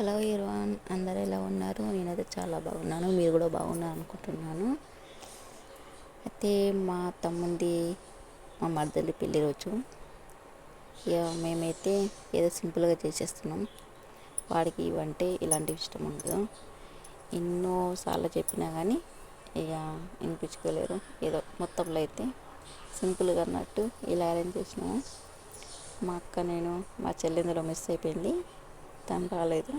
Hello Irwan అందరు ఎలా ఉన్నారు? నేనైతే చాలా బాగున్నాను. మీరు కూడా బాగున్నారు అనుకుంటున్నాను. అయితే మా తమ్ముంది మా మరదలి పెళ్ళి రోజు. ఇక మేమైతే ఏదో సింపుల్గా చేసేస్తున్నాం. వాడికి ఇవంటే ఇలాంటివి ఇష్టం ఉండదు. ఎన్నోసార్లు చెప్పినా కానీ ఇక వినిపించుకోలేరు. ఏదో మొత్తంలో అయితే సింపుల్గా అన్నట్టు ఇలా అరేంజ్ చేసినాము. మా అక్క నేను మా చెల్లెందులో మిస్ అయిపోయింది. తను రాలేదు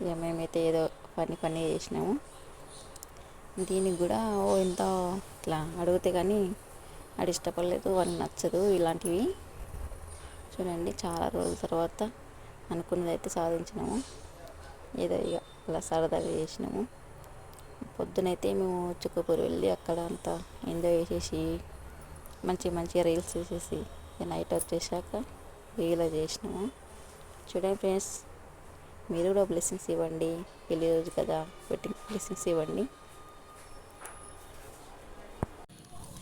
ఇక మేమైతే ఏదో పని పని చేసినాము. దీనికి కూడా ఓ ఎంత ఇట్లా అడిగితే కానీ అది ఇష్టపడలేదు వాడికి నచ్చదు ఇలాంటివి. చూడండి చాలా రోజుల తర్వాత అనుకున్నది అయితే సాధించినాము. ఏదో ఇక అలా సరదాగా చేసినాము. పొద్దునైతే మేము చుక్కపూరు వెళ్ళి అక్కడ అంతా ఎంజాయ్ చేసేసి మంచి మంచిగా రీల్స్ చేసేసి నైట్ వచ్చేసాక ఇలా చేసినాము. చూడండి ఫ్రెండ్స్ మీరు కూడా బ్లెస్సింగ్స్ ఇవ్వండి. పెళ్ళి రోజు కదా వెడ్డింగ్ బ్లెస్సింగ్స్ ఇవ్వండి.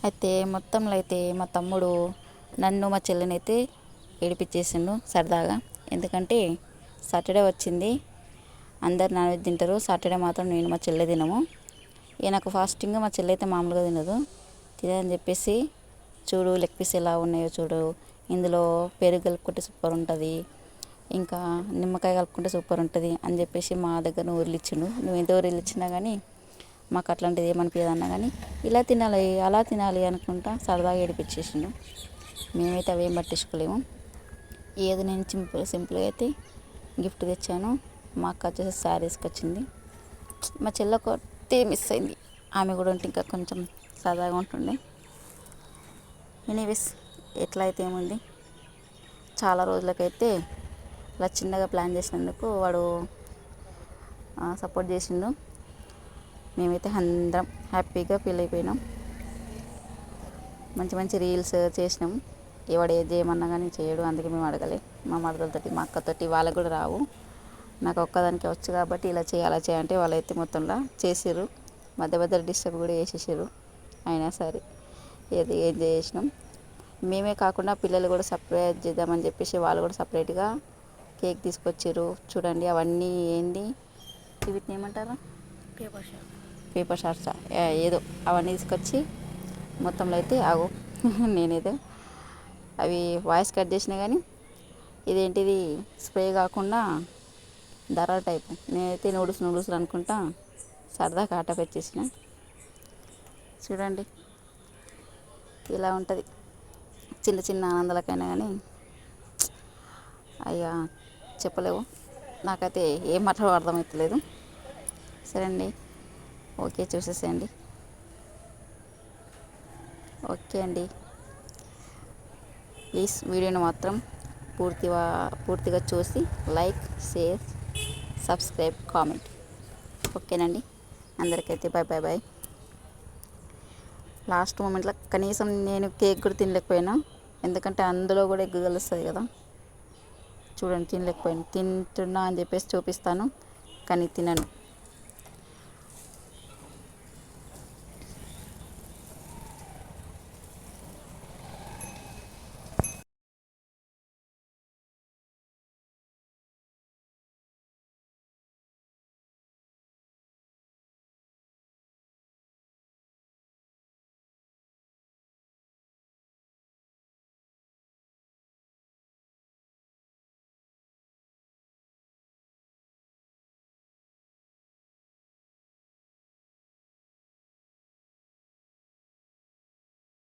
అయితే మొత్తంలో అయితే మా తమ్ముడు నన్ను మా చెల్లిని అయితే ఏడిపించేసిండు సరదాగా. ఎందుకంటే సాటర్డే వచ్చింది. అందరు నాన్ వెజ్ తింటారు. సాటర్డే మాత్రం నేను మా చెల్లె తినము. ఇక నాకు ఫాస్టింగ్ మా చెల్లి అయితే మామూలుగా తినదు. తినదని చెప్పేసి చూడు లెగ్ పీస్ ఎలా ఉన్నాయో చూడు. ఇందులో పెరుగు కలుపుకుంటే సూపర్ ఉంటుంది. ఇంకా నిమ్మకాయ కలుపుకుంటే సూపర్ ఉంటుంది అని చెప్పేసి మా దగ్గర ఊర్లు ఇచ్చిండు. నువ్వు ఎంత ఊరిలు ఇచ్చినా కానీ మాకు అట్లాంటిది ఏమనిపించదు అన్నా కానీ ఇలా తినాలి అలా తినాలి అనుకుంటా సరదాగా ఏడిపించేసిండు. మేమైతే అవేం పట్టించుకోలేము. ఏది నేను సింపుల్ సింపుల్గా అయితే గిఫ్ట్ తెచ్చాను. మా అక్క వచ్చేసి శారీస్కి వచ్చింది మా చెల్ల కొత్తే మిస్ అయింది. ఆమె కూడా ఉంటే ఇంకా కొంచెం సరదాగా ఉంటుండే. ఎనీవేస్ ఎట్లా అయితే ఏముంది? చాలా రోజులకైతే ఇలా చిన్నగా ప్లాన్ చేసినందుకు వాడు సపోర్ట్ చేసిండు. మేమైతే అందరం హ్యాపీగా ఫీల్ అయిపోయినాం. మంచి మంచి రీల్స్ చేసినాం. ఎవడు ఏది చేయమన్నా కానీ చేయడు అందుకే మేము అడగలే. మా మరదలతోటి మా అక్కతోటి వాళ్ళకు కూడా రావు. నాకు ఒక్కదానికి వచ్చు కాబట్టి ఇలా చేయి అలా చేయంటే వాళ్ళైతే మొత్తంలో చేసిర్రు. మధ్య మధ్య డిస్టర్బ్ కూడా చేసేసారు అయినా సరే ఏది ఏం చేసినాం. మేమే కాకుండా పిల్లలు కూడా సపరేట్ చేద్దామని చెప్పేసి వాళ్ళు కూడా సపరేట్గా కేక్ తీసుకొచ్చారు. చూడండి అవన్నీ ఏంటి వీటిని ఏమంటారు? పేపర్ షాప్ పేపర్ షార్ట్స్ ఏదో అవన్నీ తీసుకొచ్చి మొత్తంలో అయితే ఆగు. నేనేదో అవి వాయిస్ కట్ చేసినా కానీ ఇదేంటిది? స్ప్రే కాకుండా ధర టైపు. నేనైతే నూడుల్స్ నూడుల్స్ అనుకుంటా సరదా కాట పెట్టేసిన. చూడండి. ఇలా ఉంటుంది. చిన్న చిన్న ఆనందాలకైనా కానీ అయ్యా చెప్పలేవు. నాకైతే ఏం మాటలు అర్థమవుతలేదు సరే అండి ఓకే చూసేసేయండి. ఓకే అండి. ప్లీజ్ వీడియోని మాత్రం పూర్తిగా పూర్తిగా చూసి లైక్ షేర్ సబ్స్క్రైబ్ కామెంట్. ఓకేనండి. అందరికైతే బాయ్ బాయ్ బాయ్ లాస్ట్ మూమెంట్లో కనీసం నేను కేక్ కూడా తినలేకపోయినా ఎందుకంటే అందులో కూడా ఎగ్గు కలుస్తుంది కదా. చూడండి తినలేకపోయాను. తింటున్నా అని చెప్పేసి చూపిస్తాను కానీ తినను.